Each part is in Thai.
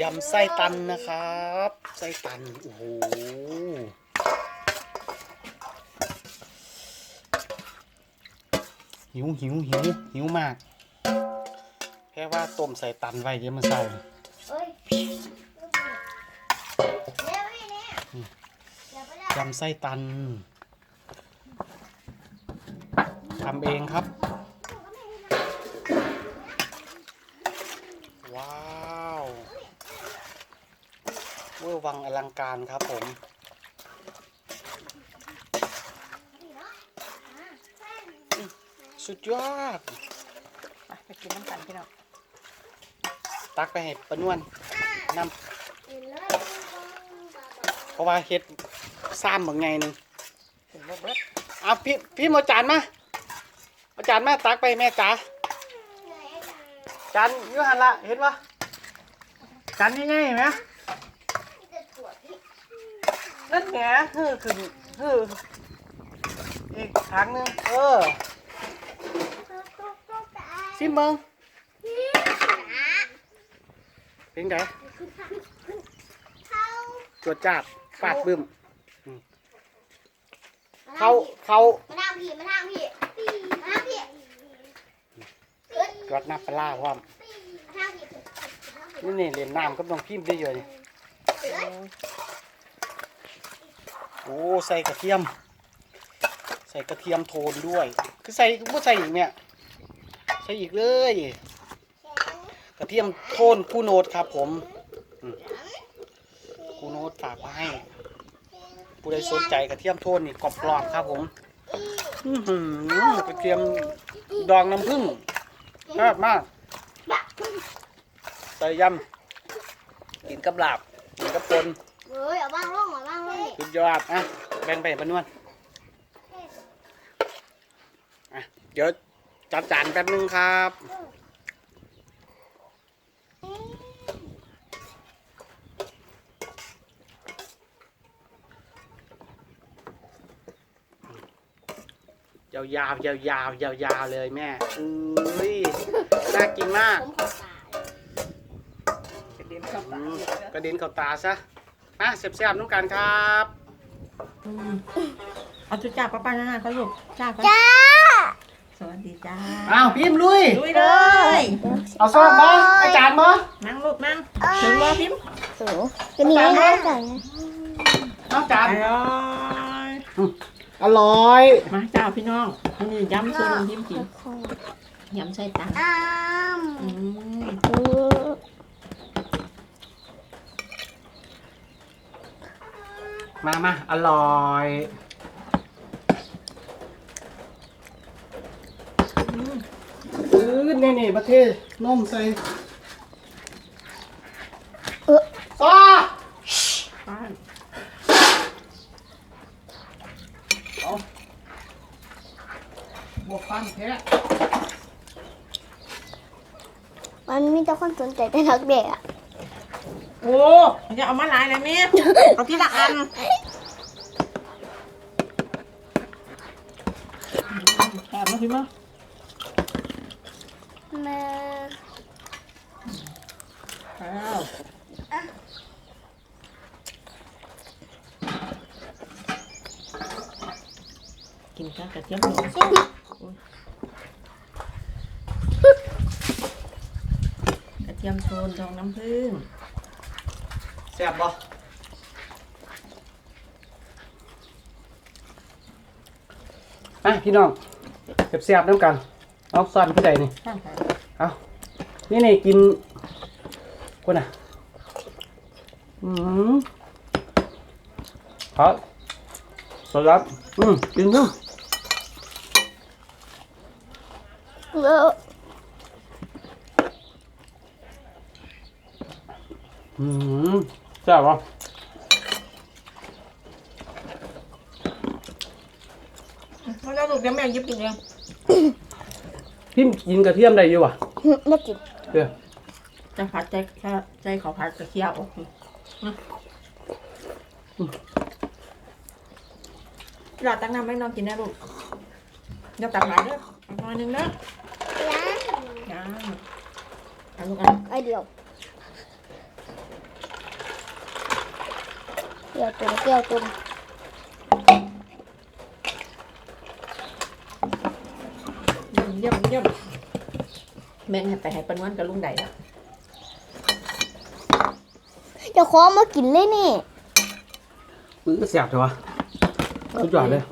ยำไส้ตันนะครับ ไส้ตัน โอ้โหหิวหิวหิวหิวมาก แค่ว่าต้มใส่ตันไว้เดี๋ยวมันเศร้าเอ้ยเร็วนี่เนี่ยเดี๋ยวไปแล้วยำไส้ตันทำเองครับ ว้าว เวอร์วังอลังการครับผม สุดยอด มาไปกินน้ำกันพี่น้องตักไปให้ปะนวลนเห็นเลยำเพราะว่าเฮ็ดซ้ำบางไงหนึ่งกินเบิดเบิดเอาพี่พี่มาจานมาเอาจานมาตักไปแม่จ๋าจานอยูหันละเห็นปะจานง่ายๆเห็นไหม นั่นแหละฮือขึ้นฮืออีกครั้งหนึงเออซิมเบิงเป็นไงจวดจาดฟาดบึ้มเขาเขามาทางพี่มาทางพี่มาทางพี่เอ้ยจวดน้ำปลาร้าพร้อมมาทางพี่นี่นี่เล่นน้ำก็ต้องพิมพ์ได้เยอะนี่ โอ้ใส่กระเทียม ใส่กระเทียมโทนด้วย คือใส่ก็ใส่อีกเนี่ย ใส่อีกเลย กระเทียมโทนคูโนดครับผมอืมคูโนดฝากมาให้ผู้ใดสนใจกระเทียมโทนนี่กรอบๆครับผมกระเทียมดองน้ำผึ้งชอบมากใส่ยำกินกับลาบกินกับปนเฮ้ยเอาบ้าง สุดยอดอะแบ่งไปปะนวลอะเดี๋ยวจัดจานแป๊บนึงครับยาวๆยาวยาวๆยาวๆเลยแม่อุ้ยน่ากินมากผมขอตายกระเด็นเข้าอืปากมอีกแล้วกระเด็นเข้าตาซะ อะเสียบๆน้องกันครับเอาจุจ้าป้าป้านานาเขาลูกจ้าก่อนจ้า สวัสดีจ้าอ้าวพิมพ์ลุย ลุยเลยเอาซ่อมมาอาจารย์มานั่งลูกนั่งถึงรอพิมพ์สูงก็นี่ให้ได้ก่อนนะน้องจาอนร่อยอร่อย มาจ้าพี่น้องนี่ยำโซนพิมพ์กินยำไส้ตันอ้าม มอือมามาอร่อยอือนี่นี่ประเทศนมใส่เออซอป้าเอาบวกฟันแท้มันมีแต่คนสนใจแต่นักเด็กอะ โอ้จะเอามาหลายเลยแม่เอาทีละอันแอบมาพิมพ์มาแม่แล้วกินกับกระเทียมหมูกระเทียมโทนดองน้ำผึ้ง แซ่บบ่อะพี่น้องเก็บแซ่บๆน้ำกัน เอาซ่อนผู้ใดนี่ข้างค่ะเอานี่นี่กินคนอะ อืมครับสวัสดีครับอืมกินเนาะเอออืม แซ่บปะมาแล้วลูกเดี๋ยวแม่หยิบกินเองพี่กินกระเทียมได้อยู่วะไม่กินเดี๋ยวจะผัดใจใจขอผัดกระเทียมออกหลอดตั้งน้ำไม่นอนกินนะลูกเดี๋ยวตักหลายเด้อเอาหน่อยหนึงเด้อร้านจ้าเอาลูกอะไอเดียว เกี่ยวตุ่มเกี่ยวตุ่มเยี่ยมเยี่ยมเยี่ยมแม่งให้ไปให้ปนวันกับลุงใดแล้วเดี๋ยวขอมากินเลยนี่มือก็แสบเลยวะสุดยอดเลย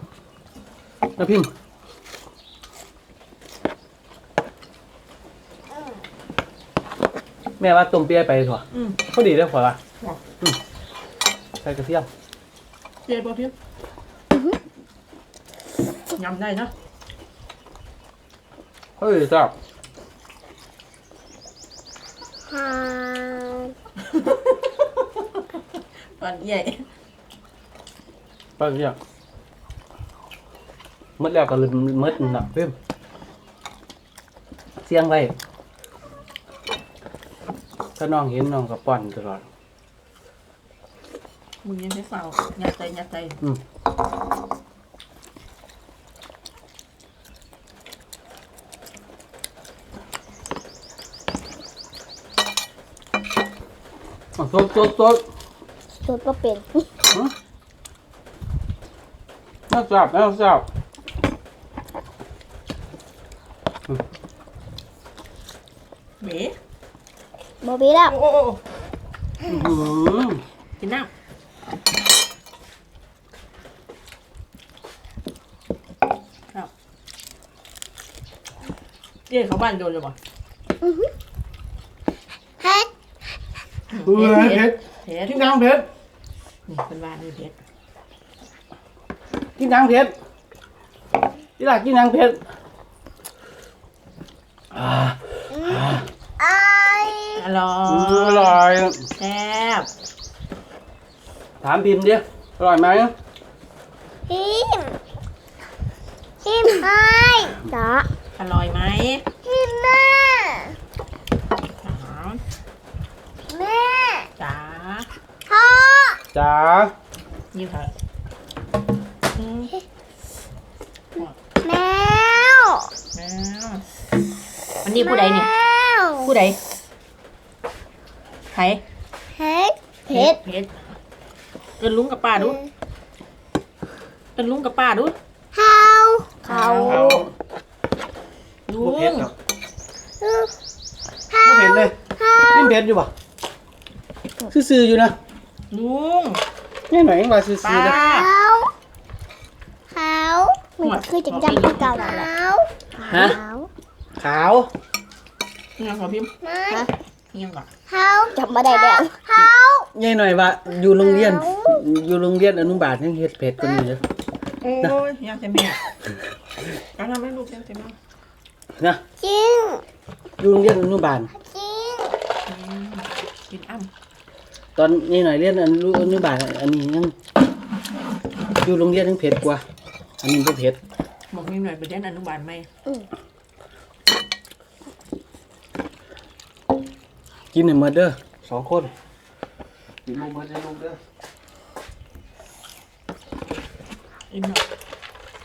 น้าพิมพ์แม่ว่าต้มเปี๊ยะไปถั่วอืมพอดีเลยขวละว่ะ ใส่กระเทียมเจ๊บ่พี่ยำได้เนาะเฮ้ยจับฮ่าตอนใหญ่ไปเนี่ยมืดแล้วก็ลืมมืดน่ะพิมพ์เสียงไว้ถ้าน้องเห็นน้องก็ป้อนตลอด มึงยังไม่เฝ้ายัดใจยัดใจอืมอะสดสดสดสูตรก็เป็นน่าจับน่าจับเบ๋บอบีแล้วโอ้โอ้โอ้ อื้อหือ กินน้ำครับ เจ๊เขาบ้านโดนเลยบ่เฮ็ดเฮ้ยเผ็ดเผ็ดกินน้ำเผ็ดนี่เป็นบ้านนี่เผ็ดกินน้ำเผ็ดที่หลักกินน้ำเผ็ดอ่าไออร่ออืมอยร่อย แซ่บถามพิมพ์ดิอร่อยไหมพิมพิมไอจ้า อร่อยไหมพิมแม่จ๋าแม่จ๋าพ่อจ๋านี่ค่ะอืมแมวแมวอันนี้ผู้ใดเนี่ย แมวผู้ใดใครเฮ็ดเฮ็ดเผ็ดเอินลุงกับป้าดูเอินลุงกับป้าดู เฮาเขา ลุบ่เผ็ดง หรอกเฮาบ่เผ็ดเลยเฮากินเผ็ดอยู่ป่ะซื่อๆอยู่นะลุงนี่หน่อยเองว่าซื่ป้าอๆนะเฮาเฮามันคือจังจังที่เก่าแล้วเฮาฮะเฮาขาวนี่ยังขอพิมพ์ไม่นี่ยังก่อนเฮาจำไม่ได้แล้วเฮายายหน่อยว่าอยู่โรงเรียน อยู่โรงเรียนอนุบาลยังเฮ็ดเผ็ดกว่านี้เลยโอ้ยยังจะแม่การทำให้ลูกยังจะแม่ นะจริงอยู่โรงเรียนอนุบาล จริงอืมกินอ้ำตอนนี้หน่อยเรียนอนุอนุบาลอันนี้ยังอยู่โรงเรียนยังเผ็ดกว่า อันนี้บ่เผ็ดบอกนี่หน่อยไปเรียนอนุบาลไหมกินให้หมดเด้อสองคนกินหมดเด้อลูกเด้ออิ่มหน่อย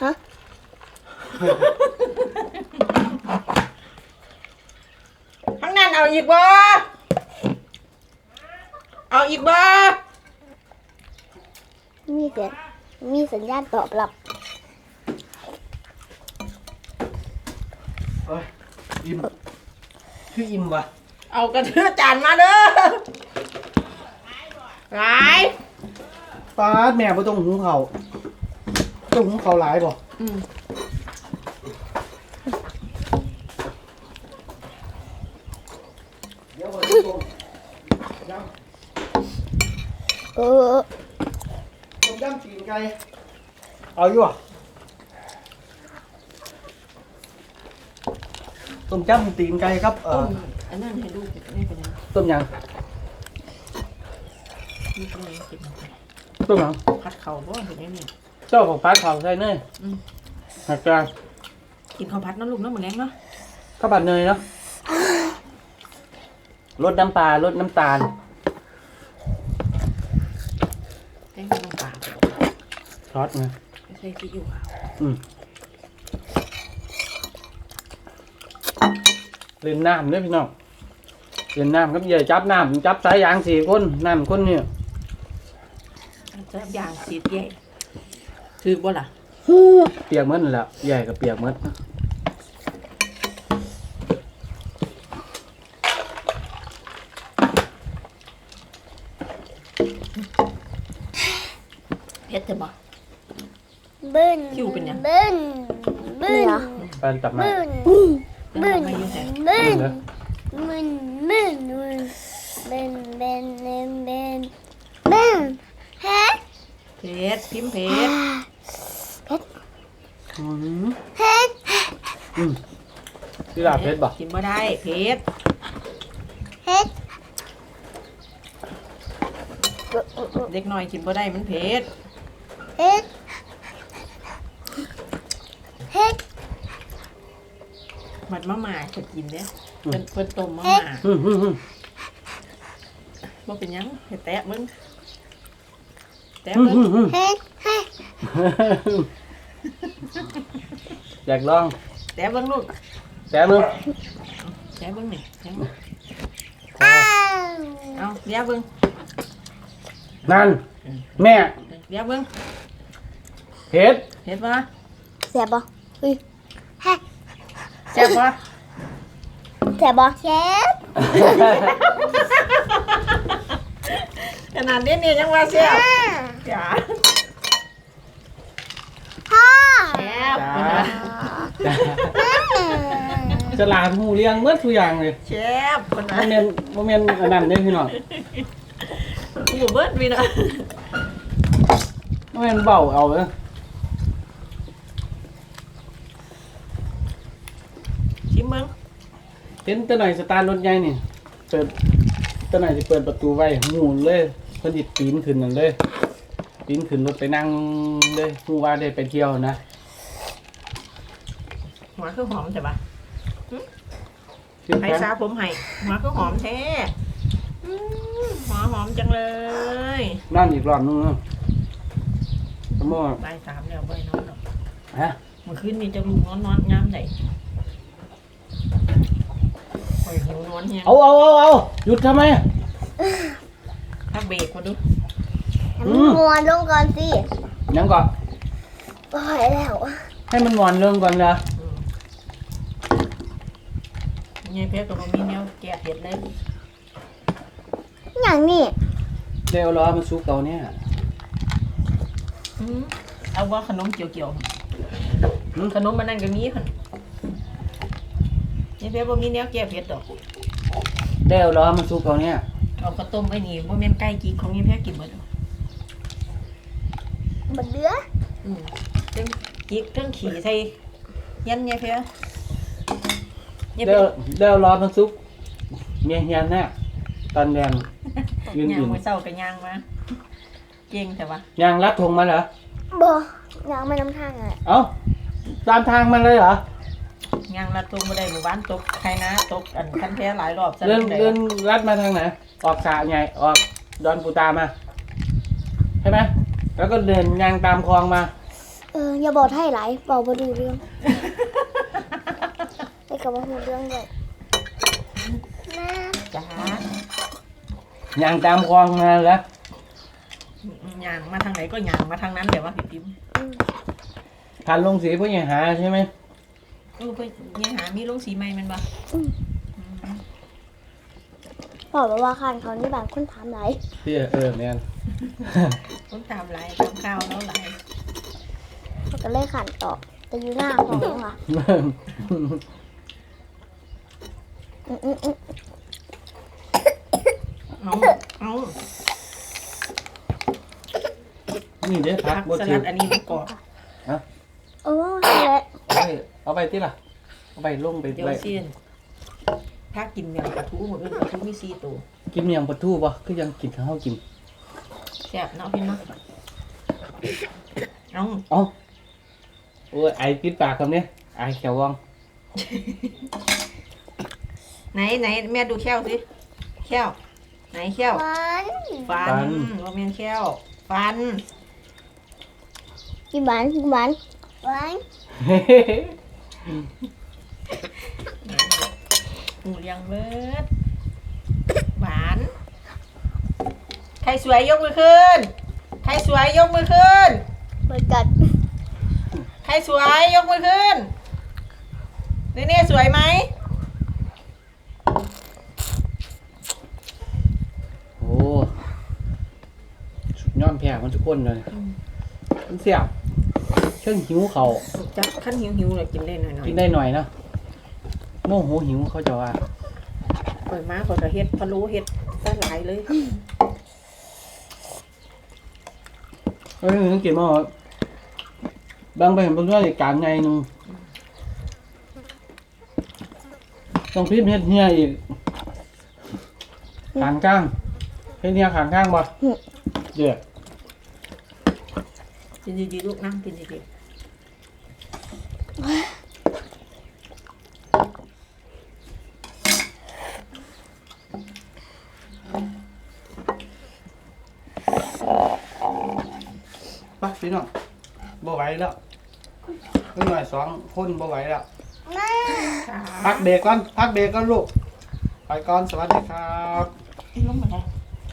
ฮะ ข้างนั้นเอาอีกบ่เอาอีกบ่มีเสียงมีสัญญาณตอบรับเอ้ยอิ่มคืออิ่มว่ะเอากระเทือจานมาเด้อหลายป้าดแม่บ่ต้องหุงข้าวต้องหุงข้าวหลายบ่อืม เดี๋ยวบ่ต้มย เออำต้มยำตีนไก่เอาอยู่อะต้มยำตีนไก่ครับเอ่ต้อมอันนั้นให้ลูกนี่เป็นยังต้มหยังนี่เป็นยังกินต้มหยังผัดเข่าบ่เห็นยังนี่เจ้าของปลาข้าวใส่เนยอืม หักกลางกินข้าวผัดเนาะลูกเนาะเหมือนแรงเนาะข้าวผัดเนยเนาะลดน้ำปลาลดน้ำตาล แกงกับน้ำปลา ซ อสไงไม่ใช่ซีอิ๊วขาวอืมเล่นน้ำเด้อพี่น้องเล่นน้ำครับอย่าจับน้ำจับสายยางสี่คนน้ำคนเนี่ยอันแซ่บอย่างสีเย่ถือบ่ล่ะเปียกหมันแหล้วใหญ่กับเปียกหมัน แฟนจับมา มื่นมื่นมื่นมื่นมื่นมื่นเป็นเป็นเป็นเป็นเป็นเฮ็ดพชรพิมพ์เพชรอืมเฮ็ดอืมที่ลาเพชรบ่กิมไม่ได้เพชรเฮ็ดเด็กน้อยกินบ่ได้มันเพชรเฮ็ด มันมะม่าจะกินเด้เพิ่นเพิ่นต้มมะม่าอืมอืมอืมบ่เป็นหยังให้แตะเบิ่งแตะอืมเบิ่งอืมอืมเฮ้เฮ้อยากลองแตะเบิ่งลูกแต่มึงแตะเบิ่งนี่แตะเบิ่งอ้าวเอาเดี๋ยวเบิ่งนั่น แม่เดี๋ยวเบิ่งเผ็ดเห็นบ่เสียบบ่อุ้ยเฮ้แซ่บบ่เสียบบ่เชฟขนาดนี้นี่ยังว่าแซ่บจ้าพ่อแซ่บจ้าจะลาดหมูเลี้ยงเมื่อทุกอย่างเลยแซ่บคนโมนั้นเมนโมเมนอันนั้นเด้อพี่น้องอยู่เบิดมีนะโมเมนเบาเอาเด้อ ชิมเบิ่ง เห็นแตัวหน่อยสตาร์ทรถใหญ่นี่เปิดแตัวหน่อยจะเปิดประตูไว้หมุนเลยเพิ่นสิปีนขึ้นนั่นเลยปีนขึ้นรถไปนั่งเลยฮู้ว่าได้ไปเที่ยวนะหัวคือหอมใช่ปะขึ้นให้ไปซาผมให้หัวคือหอมแท้อืมหัวหอมจังเลยนั่นอีกรอบนึงนะสมมติบ่ายสามแล้วบ่ายนอนหรอกฮะเมื่อคืนนี้จะลุกนอนนอนยามใดคอยหิว นอนเฮียเอาเอาเอาเอาหยุดทำไมพักเบรกมาดูอืมมวนลงก่อนสิยังก่อนปล่อยแล้วให้มันนอนเรื่องก่อนเลยอืมยายเพชรกับมีแนวแกะเห็ดเลยอย่างนี้เดี๋ยวรอมันสุกเอาเนี่ยอืมเอาว่าขนมเกี่ยวอืมๆขนมมันนั่นก็มีค่ะยาย เพชรบ่มีแนวแกะเห็ดดอกเดี๋ยวรอมันสุกเอาเนี่ย เอาข้าวต้มไว้นี่บ่แม่นไก่กินของยายเพชรกินหมดบัดเดืออืมเทั้งจิกเทั้งขี่ใส่ยันยายเพชรยายเพเดี๋ยวชรเดี๋ยวรอมันสุกเมียเฮียนแน่ตอนแดงยืนย่างยืนมื้อเช้าก็ย่างมาเก่งแต่ว่า ยางรัดธงมาเหรอบ่ยังไม่น้ำทางอะเอ้าตามทางมันเลยเหรอ ย่างละตรงบ่ได้หมู่บ้านตกใครนะตกอันคันแท้หลายรอบซะเดินได้เดินรัดมาทางไหนออกสระไงออกดอนปูตามาใช่ไหมแล้วก็เดินยางตามคลองมาเอออย่าบอกให้หลายบอกบ่ดูเรื่องไปกับว่าหูเรื่องด้วยนะจ้ายางตามคลองมาแล้วย่างมาทางไหนก็ย่างมาทางนั้นเดี๋ยวว่าพี่ปิ๊มอืมผ่านลงสีพวกยังหาใช่ไหม เออเพิ่นยังหามีลงสีใหม่แมันบ่อืมอืมบอกไปว่าคันเขานี่แบบคนถามหลายพี่เออเนี่ยต้องตามหลายตามข้าวแล้วหลายเขาก็เลยขันต่อแต่อยู่หน้าของค่ะอืมอืมอืมเอาเอานี่เด้อพัผักกบดสชิลัมดอันนี้มันกรอบโอ้ยแล้ว เอาไปเอาไปที่ล่ะ เอาไปลงไปเดี๋ยวไว้เซียนถ้ากินเมี่ยงปลาทูหมดเลยปลาทูมี4ตัวกินเมียงปลาทูป่ะคือยังกินข้าวกินแซ่บเนาะพี่เนาะเอาเอ้าโอ้ยไอปิดปากคำนี้ไอแขววังไหนไหนแม่ดูแค้วสิแค้วไหนแค้วมันฟันบ่แม่นแค้วฟัน กินหวานกินหวานหวาน หูเลี้ยงเบิดหวาน ใครสวยยกมือขึ้น ใครสวยยกมือขึ้นเหมือนกันใครสวยยกมือขึ้นเนเน่สวยไหมโอ้สุดยอดแพ้มันทุกคนเลย มันเสียบ เชิงหิวเขาจับขั้นหิวหิวๆเลยกินได้หน่อยหน่อยกินได้หน่อยเนาะโมโหหิวเขาจะว่าปล่อยม้าปล่อยกระเฮ็ดพะโล้เฮ็ดซะหลายเลยเอ้ยนึกกินมาบางไปเห็นบางเรื่องอีกการไงนึงต้องพิมพ์เฮ็ดเฮียอีกขางก้างเฮ็ดเฮียขางก้างบ่เดี๋ยวกินดีๆลูกนั่งกินดีไพี่น้องบ่ไหวแล้วเพิ่งหน่อยสองคนบ่ไหวแล้วแม่ๆค่ะพักเบรกก่อนพักเบรกก่อนลูกไปก่อนสวัสดีครับ ลงมาแล้ว